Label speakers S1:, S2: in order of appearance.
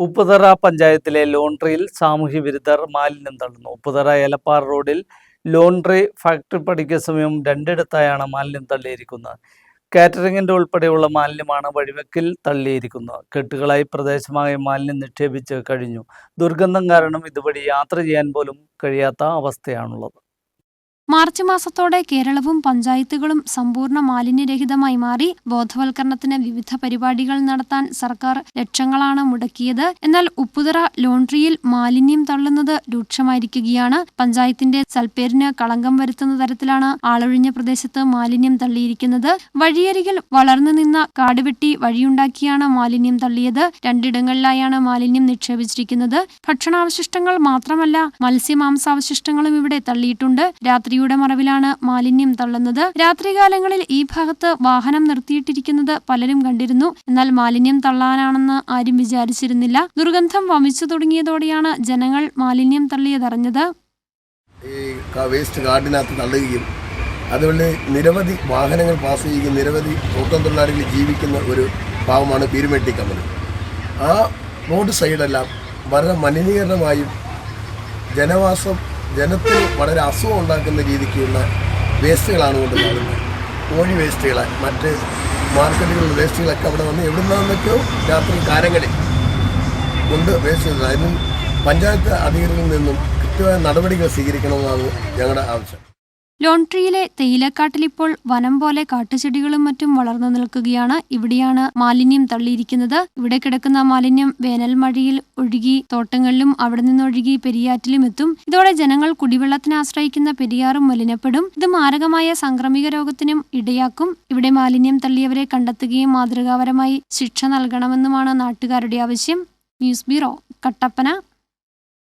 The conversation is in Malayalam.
S1: ഉപ്പുതറ പഞ്ചായത്തിലെ ലോണ്ട്രിയിൽ സാമൂഹ്യ വിരുദ്ധർ മാലിന്യം തള്ളുന്നു. ഉപ്പുതറ ഏലപ്പാറ റോഡിൽ ലോണ്ട്രി ഫാക്ടറി പഠിക്ക സമയം രണ്ടിടത്തായാണ് മാലിന്യം തള്ളിയിരിക്കുന്നത്. കാറ്ററിംഗിന്റെ ഉൾപ്പെടെയുള്ള മാലിന്യമാണ് വഴിവെക്കിൽ തള്ളിയിരിക്കുന്നത്. കെട്ടുകളായി പ്രദേശമായി മാലിന്യം നിക്ഷേപിച്ച് കഴിഞ്ഞു. ദുർഗന്ധം കാരണം ഇതുവഴി യാത്ര ചെയ്യാൻ പോലും കഴിയാത്ത അവസ്ഥയാണുള്ളത്.
S2: മാർച്ച് മാസത്തോടെ കേരളവും പഞ്ചായത്തുകളും സമ്പൂർണ മാലിന്യരഹിതമായി മാറി ബോധവൽക്കരണത്തിന് വിവിധ പരിപാടികൾ നടത്താൻ സർക്കാർ ലക്ഷങ്ങളാണ് മുടക്കിയത്. എന്നാൽ ഉപ്പുതറ ലോണ്ട്രിയിൽ മാലിന്യം തള്ളുന്നത് രൂക്ഷമായിരിക്കുകയാണ്. പഞ്ചായത്തിന്റെ സൽപ്പേരിന് കളങ്കം വരുത്തുന്ന തരത്തിലാണ് ആളൊഴിഞ്ഞ പ്രദേശത്ത് മാലിന്യം തള്ളിയിരിക്കുന്നത്. വഴിയരികിൽ വളർന്നു നിന്ന കാടുവെട്ടി വഴിയുണ്ടാക്കിയാണ് മാലിന്യം തള്ളിയത്. രണ്ടിടങ്ങളിലായാണ് മാലിന്യം നിക്ഷേപിച്ചിരിക്കുന്നത്. ഭക്ഷണാവശിഷ്ടങ്ങൾ മാത്രമല്ല മത്സ്യമാംസാവശിഷ്ടങ്ങളും ഇവിടെ തള്ളിയിട്ടുണ്ട്. രാത്രിയുടെ മറവിലാണ് മാലിന്യം തള്ളുന്നത്. രാത്രികാലങ്ങളിൽ ഈ ഭാഗത്ത് വാഹനം നിർത്തിയിട്ടിരിക്കുന്നത് പലരും കണ്ടിരുന്നു. എന്നാൽ മാലിന്യം തള്ളാനാണെന്ന് ആരും വിചാരിച്ചിരുന്നില്ല. ദുർഗന്ധം വമിച്ചു തുടങ്ങിയതോടെയാണ് ജനങ്ങൾ മാലിന്യം തള്ളിയതറിഞ്ഞത്.
S3: ഈ വേസ്റ്റ് അതുകൊണ്ട് നിരവധി വാഹനങ്ങൾ പാസ് ചെയ്യുകയും നിരവധി തോട്ടം തൊഴിലാളികൾ ജീവിക്കുന്ന ഒരു ഭാഗമാണ് പീരുമെട്ടി കമ്പനി ആ റോഡ് സൈഡെല്ലാം വളരെ മലിനീകരണമായും ജനവാസം ജനത്തിന് വളരെ അസുഖം ഉണ്ടാക്കുന്ന രീതിക്കുള്ള വേസ്റ്റുകളാണ് കൊണ്ട് കാണുന്നത് കോഴി വേസ്റ്റുകളെ മറ്റ് മാർക്കറ്റുകളിൽ വേസ്റ്റുകളൊക്കെ അവിടെ വന്ന് എവിടെ നിന്നൊക്കെയോ രാത്രി കാരങ്ങളിൽ കൊണ്ട് വേസ്റ്റ് അതിനും പഞ്ചായത്ത് അധികൃതരിൽ നിന്നും കൃത്യമായ നടപടികൾ സ്വീകരിക്കണമെന്നാണ് ഞങ്ങളുടെ ആവശ്യം.
S2: ലോണ്ട്രിയിലെ തേയിലക്കാട്ടിൽ ഇപ്പോൾ വനം പോലെ കാട്ടുചെടികളും മറ്റും വളർന്നു നിൽക്കുകയാണ്. ഇവിടെയാണ് മാലിന്യം തള്ളിയിരിക്കുന്നത്. ഇവിടെ കിടക്കുന്ന മാലിന്യം വേനൽ മഴയിൽ ഒഴുകി തോട്ടങ്ങളിലും അവിടെ നിന്നൊഴുകി പെരിയാറ്റിലും എത്തും. ഇതോടെ ജനങ്ങൾ കുടിവെള്ളത്തിന് ആശ്രയിക്കുന്ന പെരിയാറും മലിനപ്പെടും. ഇത് മാരകമായ സാംക്രമിക രോഗത്തിനും ഇടയാക്കും. ഇവിടെ മാലിന്യം തള്ളിയവരെ കണ്ടെത്തുകയും മാതൃകാപരമായി ശിക്ഷ നൽകണമെന്നുമാണ് നാട്ടുകാരുടെ ആവശ്യം. News bureau Kattappana.